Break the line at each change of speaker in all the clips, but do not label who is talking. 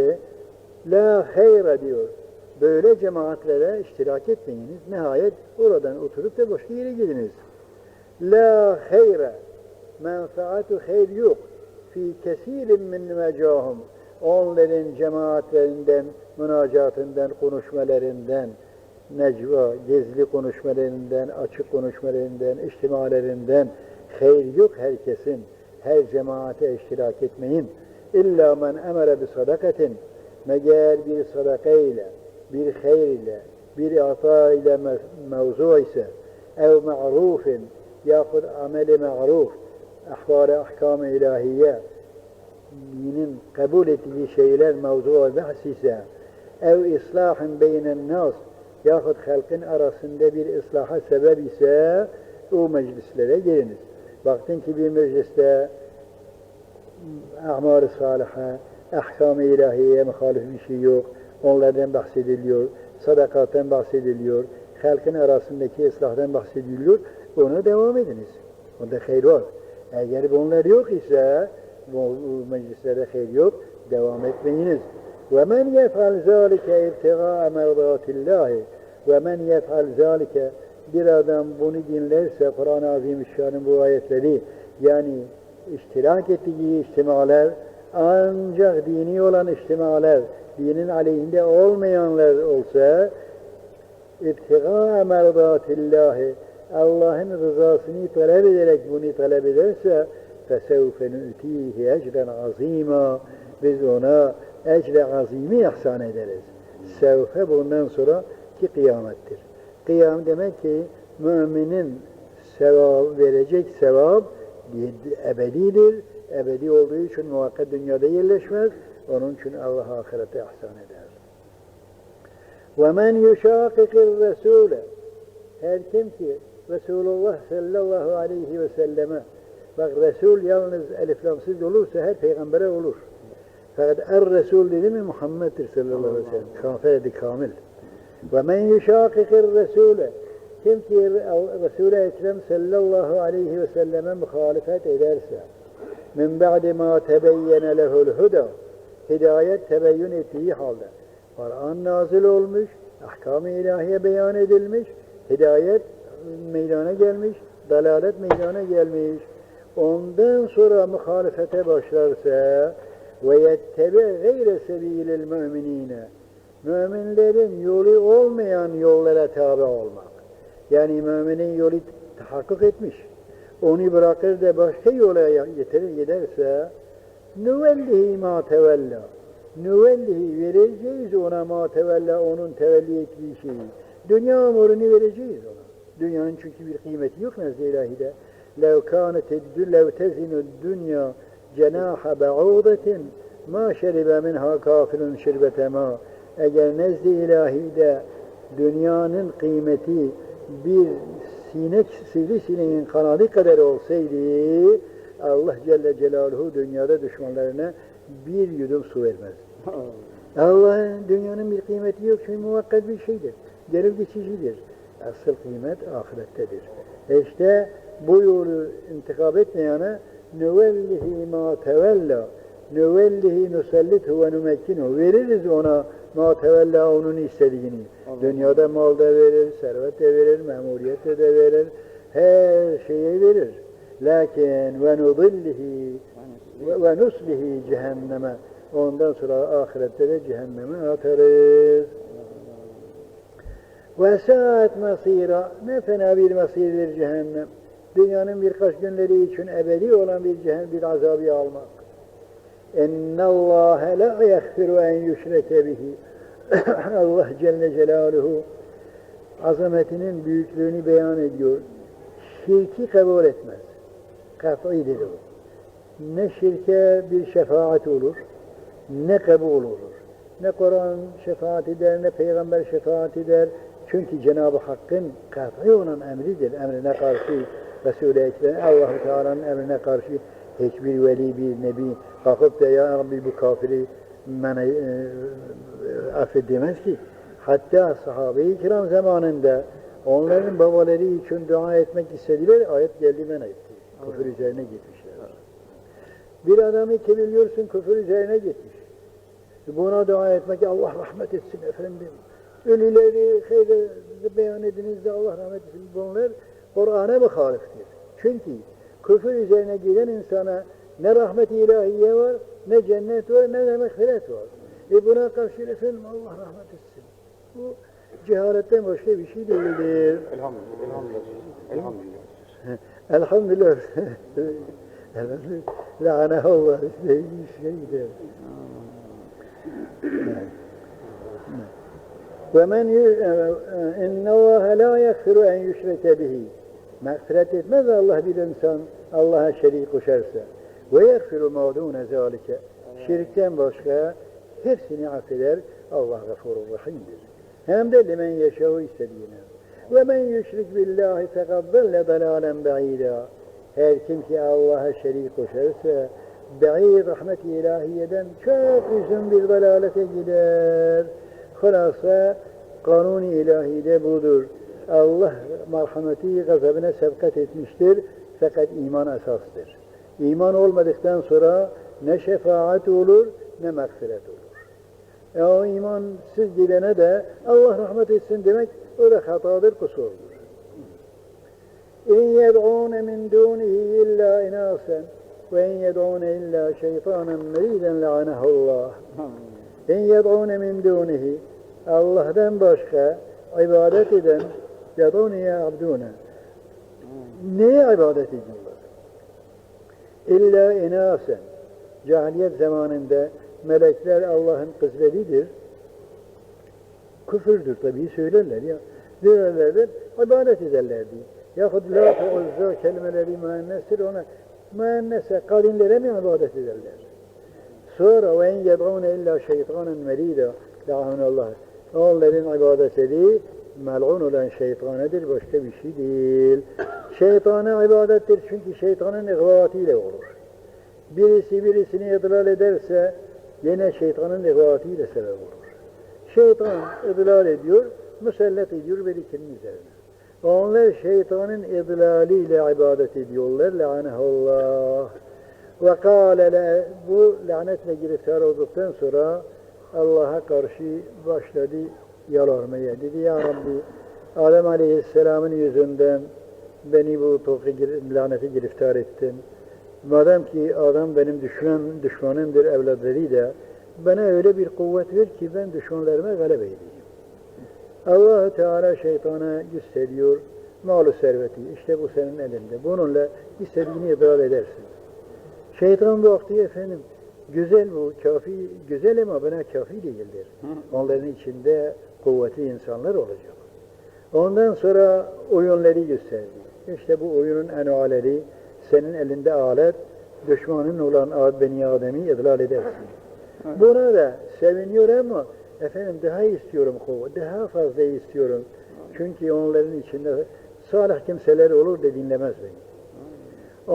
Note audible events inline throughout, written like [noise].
ki la hayra diyor. Böyle cemaatlere iştirak etmeyiniz. Nihayet oradan oturup da başka yere gidiniz. La hayra menfaatu hayr yok. Fi kesirin min mecahum. Onların cemaatlerinden, münacatından, konuşmalarından, necva, gizli konuşmalarından, açık konuşmalarından, içtimalerinden hayır yok herkesin. Her cemaate iştirak etmeyin. İlla men emere bi sadakatin. Meğer bir sadaka ile, bir hayır ile, bir ata ile mevzu ise, ev ma'rufin, yahut ameli ma'ruf, ahvali ahkam-ı ilahiye, dinin kabul ettiği şeyler mevzu ve bahs ise, ev islahın beynen nas, yahut halkın arasında bir ıslaha sebep ise, o meclislere geliniz. Baktın ki bir mecliste amal-ı saliha, ahkam-ı ilahiyeye muhalif bir şey yok, onlardan bahsediliyor, sadakatten bahsediliyor, halkın arasındaki ıslahdan bahsediliyor, ona devam ediniz. Onda hayır var. Eğer bunlar yok ise, bu meclislerde hayır yok, devam etmeyiniz. وَمَنْ يَفْعَلْ ذَٰلِكَ اِبْتِغَاءَ مَرْضَاتِ اللّٰهِ وَمَنْ يَفْعَلْ ذَٰلِكَ Bir adam bunu dinlerse, Kur'an-ı Azimüşşan'ın bu ayetleri, yani iştirak ettiği içtimalar, ancak dini olan içtimalar, dinin aleyhinde olmayanlar olsa, اِبْتِغَاءَ مَرْضَاتِ اللّٰهِ Allah'ın rızasını talep ederek bunu talep ederse فَسَوْفَ نُؤْتِيهِ اَجْرًا عَظ۪يمًا Biz ona ecre azimi ihsan ederiz. Sevfe bundan sonra ki kıyamettir. Kıyam demek ki müminin sevap verecek sevap ebedidir. Ebedi olduğu için muhakkak dünyada yerleşmez. Onun için Allah ahirete ihsan eder. وَمَنْ يُشَاقِقِ الرَّسُولَ Her kim ki Resulullah sallallahu aleyhi ve selleme bak Resul yalnız eliflamsız olursa her peygambere olur. Fakat er Resul dedi mi Muhammed'dir sallallahu aleyhi ve sellem. Kafirdi kamil. Ve men yuşakikir Resul'e kim ki Resul-i Ekrem sallallahu aleyhi ve selleme muhalefet ederse min ba'di ma tebeyyene lehul huda hidayet tebeyyün ettiği halde Kur'an nazil olmuş, ahkam-ı ilahiye beyan edilmiş, hidayet meydana gelmiş, dalalet meydana gelmiş. Ondan sonra muhalefete başlarsa ve yettebe gayre sebilil müminine müminlerin yolu olmayan yollara tabi olmak. Yani müminin yolu tahakkuk etmiş. Onu bırakır da başka yola getirir giderse nüvellihi ma tevella nüvellihi vereceğiz ona ma tevella onun tevelli ettiği şeyi. Dünya umurunu vereceğiz ona. Dünyanın çünkü bir kıymeti yok nezd-i ilahide. لَوْ كَانَتِ لَوْ تَزِنُ الدُّنْيَا جَنَاحَ بَعُوضَةٍ مَا شَرِبَ مِنْهَا كَافِرٌ شِرْبَةَ مَا Eğer nezd-i ilahide dünyanın kıymeti bir sinek, sivrisineğin kanadı kadar olsaydı Allah Celle Celaluhu dünyada düşmanlarına bir yudum su vermez. Allah dünyanın bir kıymeti yok çünkü muvakkat bir şeydir. Gelip geçicidir. Asıl kıymet ahirettedir. E işte bu yolu intikab etmeyene nüvellihi ma tevella nüvellihi nusellithu ve numekkinu veririz ona ma tevella onun istediğini. Allah. Dünyada mal da verir, servet de verir, memuriyet de verir, her şeyi verir. Lakin ve nudillihi ve nuslihi cehenneme ondan sonra ahirette de cehenneme atarız. Ve saat masira ne fena bir masirdir cehennem. Dünyanın birkaç günleri için ebedi olan bir cehennem, bir azabı almak. اِنَّ اللّٰهَ لَا يَغْفِرُ اَنْ يُشْرَكَ bihi. [laughs] Allah Celle Celaluhu azametinin büyüklüğünü beyan ediyor. Şirki kabul etmez. Kat'idir o. Ne şirke bir şefaat olur, ne kabul olur. Ne Kur'an şefaat eder, ne Peygamber şefaat eder. Çünkü Cenab-ı Hakk'ın kat'i olan emridir. Emrine karşı Resul-i Ekrem, Allah-u Teala'nın emrine karşı hiçbir veli, bir nebi kalkıp da ya Rabbi bu kafiri bana e, affedemez ki. Hatta sahabe-i kiram zamanında onların babaları için dua etmek istediler, ayet geldi men etti. Küfür üzerine gitmişler. Bir adamı ki biliyorsun küfür üzerine gitmiş. Buna dua etmek Allah rahmet etsin efendim. Ölüleri hayır beyan ediniz de Allah rahmet etsin. Bunlar Kur'an'a muhaliftir. Çünkü küfür üzerine giden insana ne rahmet-i ilahiye var, cennet var, ne de mağfiret var. E buna karşı efendim Allah rahmet etsin. Bu cehaletten başka bir şey değildir.
Elhamdülillah. Elhamdülillah.
Elhamdülillah. Elhamdülillah. La'anehullah. Şey, şeydir. وَمَنْ اِنَّ اللّٰهَ لَا يَغْفِرُ اَنْ يُشْرَكَ بِهِ Mağfiret etmez Allah bir insan Allah'a şerik koşarsa. Ve yegfiru ma dune zalike. Şirkten başka hepsini affeder. Allah gafurur rahimdir. Hem de limen yeşehu istediğine. Ve men yüşrik billahi fekad zelle dalalen ba'ida. Her kim ki Allah'a şerik koşarsa ba'id rahmet-i ilahiyeden çok uzun bir dalalete gider. Hulasa kanun-i ilahide budur. Allah merhameti gazabına sevkat etmiştir. Fakat iman esastır. İman olmadıktan sonra ne şefaat olur ne mağfiret olur. E o imansız gidene de Allah rahmet etsin demek o da hatadır, kusurdur. İn yed'ûne min dûnihi illa inâsen ve in yed'ûne illa şeytanen meriden la'anehullah. İn yed'ûne min dûnihi Allah'tan başka ibadet eden yed'ûne ya'abdûne Neye ibadet ediyorlar? İlla inâsen Cahiliyet zamanında melekler Allah'ın kızleridir. Küfürdür tabii söylerler ya. Diyorlardır, ibadet ederlerdi. Yahut la uzza kelimeleri müennestir ona müennese kadınlara mı ibadet ederler? Sonra ve en yed'ûne illa şeytanen merida Allah. Onların ibadetleri mel'un olan şeytanedir, başka bir şey değil. Şeytana ibadettir çünkü şeytanın ihvatıyla olur. Birisi birisini idlal ederse yine şeytanın ihvatıyla sebep olur. Şeytan idlal ediyor, musallat ediyor birikinin üzerine. Onlar şeytanın idlaliyle ibadet ediyorlar. Lanehullah. Ve kâle bu lanetle giriftar olduktan sonra Allah'a karşı başladı yalarmaya. Dedi ya Rabbi Adem Aleyhisselam'ın yüzünden beni bu toki lanete giriftar ettin. Madem ki adam benim düşman, düşmanımdır evlatları da bana öyle bir kuvvet ver ki ben düşmanlarıma galebe edeyim. allah Teala şeytana gösteriyor malı serveti. İşte bu senin elinde. Bununla istediğini idrar edersin. Şeytan bu vakti efendim güzel bu, kafi, güzel ama bana kafi değildir. Onların içinde kuvvetli insanlar olacak. Ondan sonra oyunları gösterdi. İşte bu oyunun enualeri senin elinde alet, düşmanın olan Beni Adem'i idlal edersin. Buna da seviniyor ama efendim daha istiyorum kuvvet, daha fazla istiyorum. Çünkü onların içinde salih kimseler olur da dinlemez beni.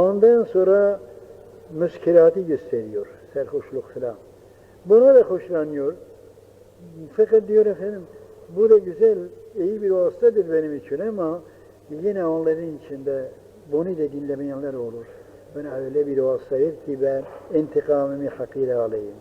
Ondan sonra müskilatı gösteriyor, serhoşluk falan. Buna da hoşlanıyor. Fakat diyor efendim, bu da güzel, iyi bir vasıtadır benim için ama yine onların içinde bunu da dinlemeyenler olur. Bana öyle bir vasıtayır ki ben intikamımı hakkıyla alayım.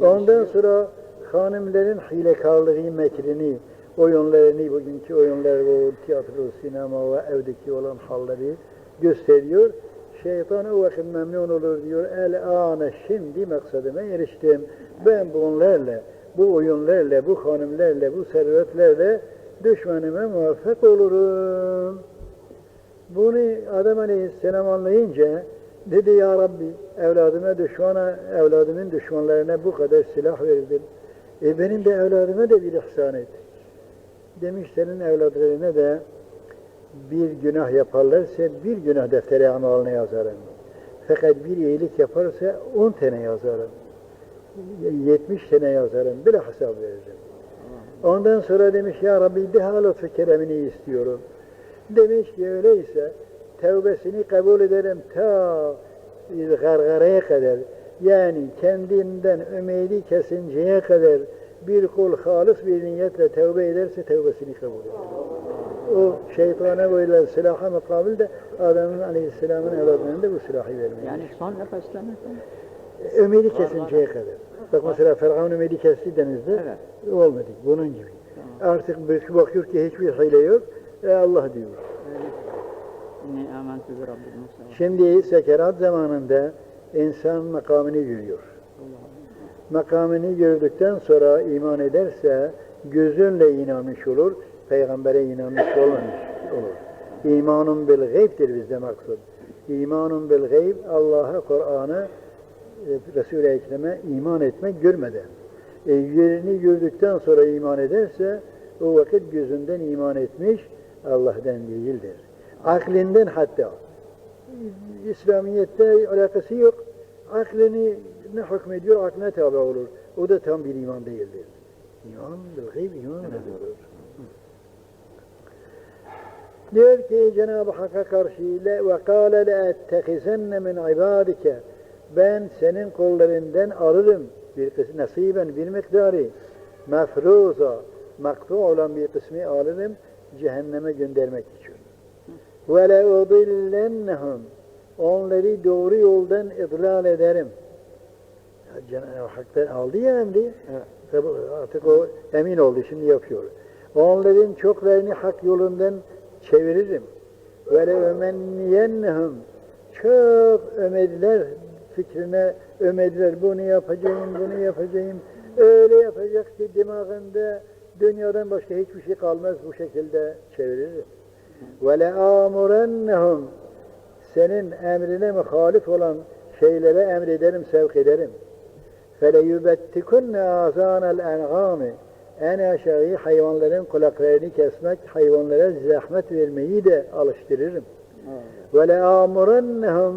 Ondan sonra hanımların hilekarlığı, mekrini, oyunlarını, bugünkü oyunlar, o tiyatro, sinema ve evdeki olan halleri gösteriyor. Şeytan o vakit memnun olur diyor. El ana şimdi maksadıma eriştim. Ben bunlarla, bu oyunlarla, bu hanımlarla, bu servetlerle düşmanıma muvaffak olurum. Bunu Adem Aleyhisselam anlayınca dedi ya Rabbi evladıma düşmana, evladımın düşmanlarına bu kadar silah verdin. E benim de evladıma da bir ihsan et. Demiş senin evladlarına da bir günah yaparlarsa bir günah defteri amalına yazarım. Fakat bir iyilik yaparsa on tane yazarım. Yetmiş tane yazarım. Bir hesap veririm. Ondan sonra demiş ya Rabbi daha lütfu keremini istiyorum. Demiş ki öyleyse tevbesini kabul ederim ta gargaraya kadar. Yani kendinden ümidi kesinceye kadar bir kul halis bir niyetle tevbe ederse tevbesini kabul eder. O şeytana böyle silaha mukabil de Adem'in aleyhisselamın evladının da bu silahı vermiyor.
Yani son nefesten
Ümidi kesinceye kadar. Bak mesela Firavun'u Medi kesti denizde.
Evet.
Olmadı. Bunun gibi. Artık bir- bakıyor ki hiçbir hile yok. E Allah diyor. Şimdi sekerat zamanında insan makamını görüyor. Makamını gördükten sonra iman ederse gözünle inanmış olur, peygambere inanmış olmamış olur. İmanun bil gayb'tir bizde maksud. İmanun bil gayb Allah'a, Kur'an'a, Resul-i Ekrem'e iman etmek görmeden. E, yerini gördükten sonra iman ederse o vakit gözünden iman etmiş Allah'tan değildir. Aklinden hatta. İslamiyet'te alakası yok. Aklını ne hükmediyor, aklına tabi olur. O da tam bir iman değildir. İman bil gayb iman ediyor. Diyor ki Cenab-ı Hakk'a karşı ve kâle le ettehizenne min ibadike ben senin kollarından alırım bir kısmı nasiben bir miktarı mefruza maktu olan bir kısmı alırım cehenneme göndermek için. Ve le udillennehum onları doğru yoldan idlal ederim. Cenab-ı Hak'tan aldı ya emri. Tabi artık o emin oldu şimdi yapıyor. Onların çoklarını hak yolundan çeviririm. Ve le ömenniyennehum çok ömediler fikrine ömediler. Bunu yapacağım, bunu yapacağım. Öyle yapacak ki dimağında dünyadan başka hiçbir şey kalmaz bu şekilde çeviririm. Ve le amurennehum senin emrine muhalif olan şeylere emrederim, sevk ederim. فَلَيُبَتِّكُنَّ آذَانَ الْاَنْغَامِ En aşağı hayvanların kulaklarını kesmek, hayvanlara zahmet vermeyi de alıştırırım. وَلَآمُرَنَّهُمْ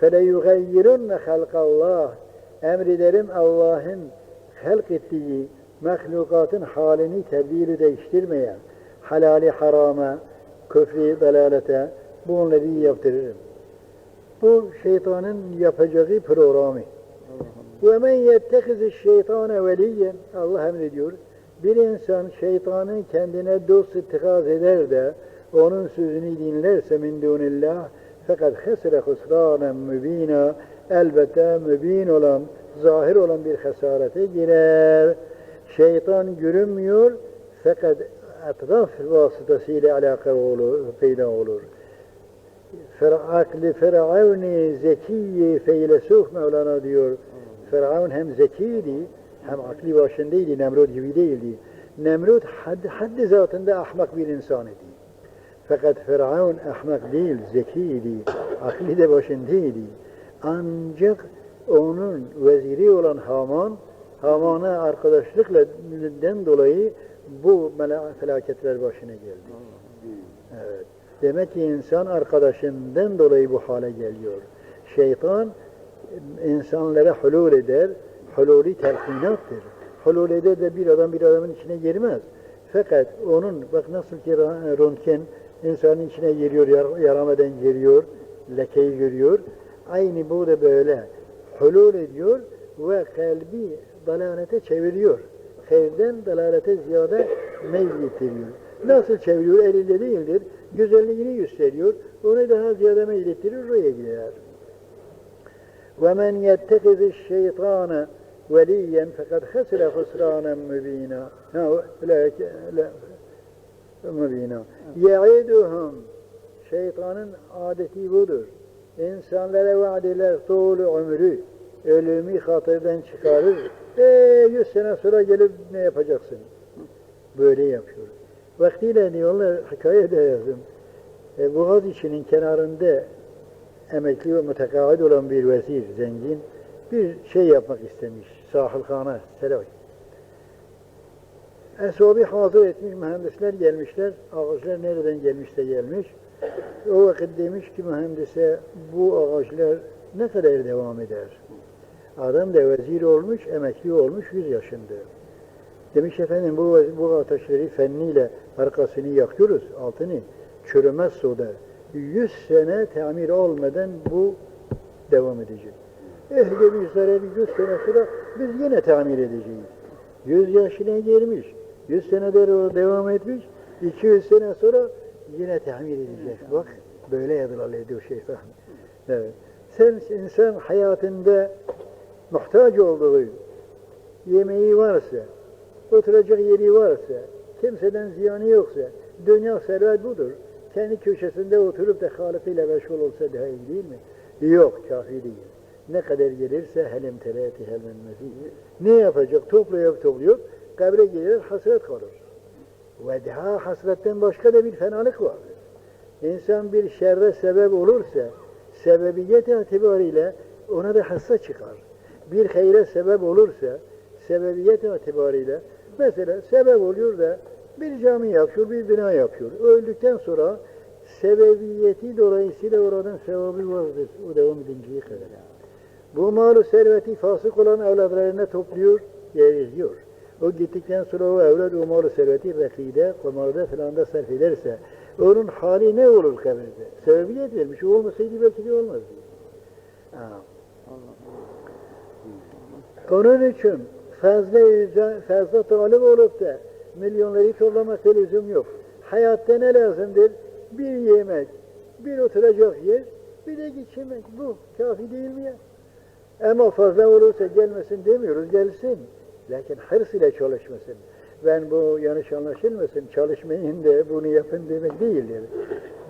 fele yugayyirunne halkallah emrilerim Allah'ın halk ettiği mahlukatın halini tebdili değiştirmeye, halali harama, köfri belalete bunları yaptırırım. Bu şeytanın yapacağı programı. Ve men yettekizi şeytane veliyen Allah emrediyor. Bir insan şeytanı kendine dost ittikaz eder de onun sözünü dinlerse min dunillah fakat hesre husranen mübina elbette mübin olan, zahir olan bir hasarete girer. Şeytan görünmüyor fakat etraf vasıtasıyla alaka olur, peyda olur. Akli Firavuni zekiyi feylesuh Mevlana diyor. Firavun hem zekiydi hem akli başındaydı, Nemrut gibi değildi. Nemrut had, haddi zatında ahmak bir insan idi. Fakat Firavun ahmak değil, zekiydi, akli de başındaydı. Ancak onun veziri olan Haman, Haman'a arkadaşlıkla dolayı bu felaketler başına geldi. Evet. Demek ki insan arkadaşından dolayı bu hale geliyor. Şeytan insanlara hulul eder, hululi telkinattır. Hulul eder de bir adam bir adamın içine girmez. Fakat onun, bak nasıl ki röntgen insanın içine giriyor, yar, yaramadan giriyor, lekeyi görüyor. Aynı bu da böyle. Hulul ediyor ve kalbi dalalete çeviriyor. Hayırdan dalalete ziyade meyil getiriyor. Nasıl çeviriyor? Elinde değildir. Güzelliğini gösteriyor. Onu daha ziyade meyil ettirir, oraya gider. وَمَنْ يَتَّخِذِ الشَّيْطَانَ وَلِيًّا فَقَدْ خَسِرَ خُسْرَانًا مُب۪ينًا Ha, mubina. Yeiduhum. Şeytanın adeti budur. İnsanlara vaad eder tuğlu ömrü. Ölümü hatırdan çıkarır. E, yüz sene sonra gelip ne yapacaksın? Böyle yapıyor. Vaktiyle diyorlar, hikaye de yazdım. E, Boğaziçi'nin kenarında emekli ve mütekavit olan bir vezir, zengin, bir şey yapmak istemiş, sahilhana, selavat. Esabi hazır etmiş, mühendisler gelmişler. Ağaçlar nereden gelmişse gelmiş. O vakit demiş ki mühendise, bu ağaçlar ne kadar devam eder? Adam da vezir olmuş, emekli olmuş 100 yaşında. Demiş efendim bu, bu ateşleri fenniyle arkasını yakıyoruz, altını çürümez suda. 100 sene tamir olmadan bu devam edecek. Eh demişler 100 sene sonra biz yine tamir edeceğiz. 100 yaşına girmiş, 100 senedir devam etmiş, 200 sene sonra yine tamir edecek. Bak böyle yadırlar ediyor şeytan. Evet. Sen insan hayatında muhtaç olduğu yemeği varsa, oturacak yeri varsa, kimseden ziyanı yoksa, dünya servet budur. Kendi köşesinde oturup da Halık'ıyla meşgul olsa daha iyi değil mi? Yok, kafi değil. Ne kadar gelirse helem tereti helmen Ne yapacak? Topluyor, topluyor. Kabre gelir, hasret kalır. Ve daha hasretten başka da bir fenalık var. İnsan bir şerre sebep olursa, sebebiyet itibariyle ona da hassa çıkar. Bir hayre sebep olursa, sebebiyet itibariyle, mesela sebep oluyor da bir cami yapıyor, bir bina yapıyor. Öldükten sonra sebebiyeti dolayısıyla oradan sevabı vardır. O devam edinceye kadar. Bu malı serveti fasık olan evlatlarına topluyor, yeriyor. O gittikten sonra o evlat o malı serveti rekide, kumarda filanda sarf ederse onun hali ne olur kabirde? Sebebiyet vermiş. O olmasaydı belki de olmazdı. Ha. Onun için fazla yüze- fazla talip olup da milyonları toplamakta lüzum yok. Hayatta ne lazımdır? Bir yemek, bir oturacak yer, bir de geçirmek. Bu kafi değil mi ya? Ama fazla olursa gelmesin demiyoruz, gelsin. Lakin hırs ile çalışmasın. Ben bu yanlış anlaşılmasın, çalışmayın de bunu yapın demek değildir.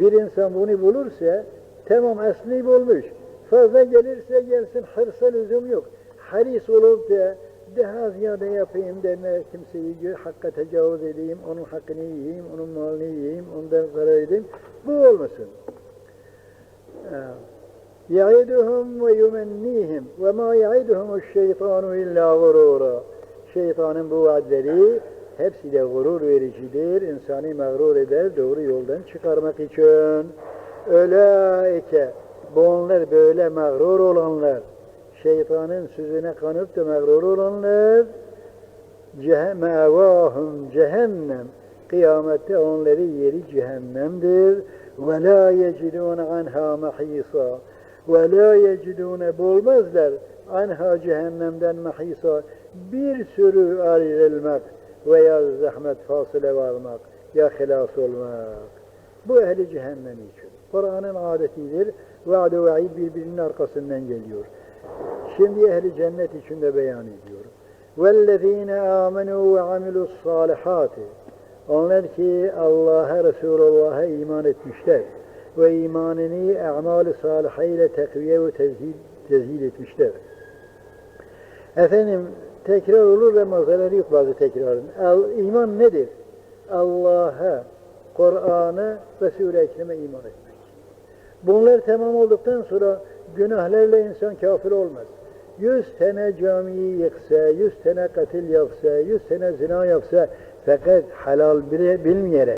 Bir insan bunu bulursa tamam esnib olmuş. Fazla gelirse gelsin hırsa lüzum yok. Haris olup da daha ziyade yapayım deme kimseyi hakka tecavüz edeyim, onun hakkını yiyeyim, onun malını yiyeyim, ondan zarar edeyim. Bu olmasın. يَعِدُهُمْ وَيُمَنِّيهِمْ وَمَا يَعِدُهُمُ الشَّيْطَانُ اِلَّا غُرُورًا Şeytanın bu vaadleri hepsi de gurur vericidir. İnsanı mağrur eder, doğru yoldan çıkarmak için. Öyleyke, bu onlar böyle mağrur olanlar, şeytanın sözüne kanıp da mağrur olanlar, mevahum cehennem, kıyamette onların yeri cehennemdir. Ve la yecidun anha mahisa. Ve la yecidun bulmazlar anha cehennemden mahisa Bir sürü ayrılmak veya zahmet fasıle varmak ya hilas olmak. Bu ehli cehennem için. Kur'an'ın adetidir. Vaad ve vaid birbirinin arkasından geliyor. Şimdi ehli cennet için de beyan ediyor. وَالَّذ۪ينَ آمَنُوا وَعَمِلُوا الصَّالِحَاتِ Onlar ki Allah'a, Resulullah'a iman etmişler ve imanını amal-i salihe ile tekviye ve tezhid, tezhid etmişler. Efendim tekrar olur ve mazeleri yok bazı tekrarın. Al, iman nedir? Allah'a, Kur'an'a, Resul-i Ekrem'e iman etmek. Bunlar tamam olduktan sonra günahlarla insan kafir olmaz. Yüz tane camiyi yıksa, yüz tane katil yapsa, yüz tane zina yapsa fakat halal bile bilmeyerek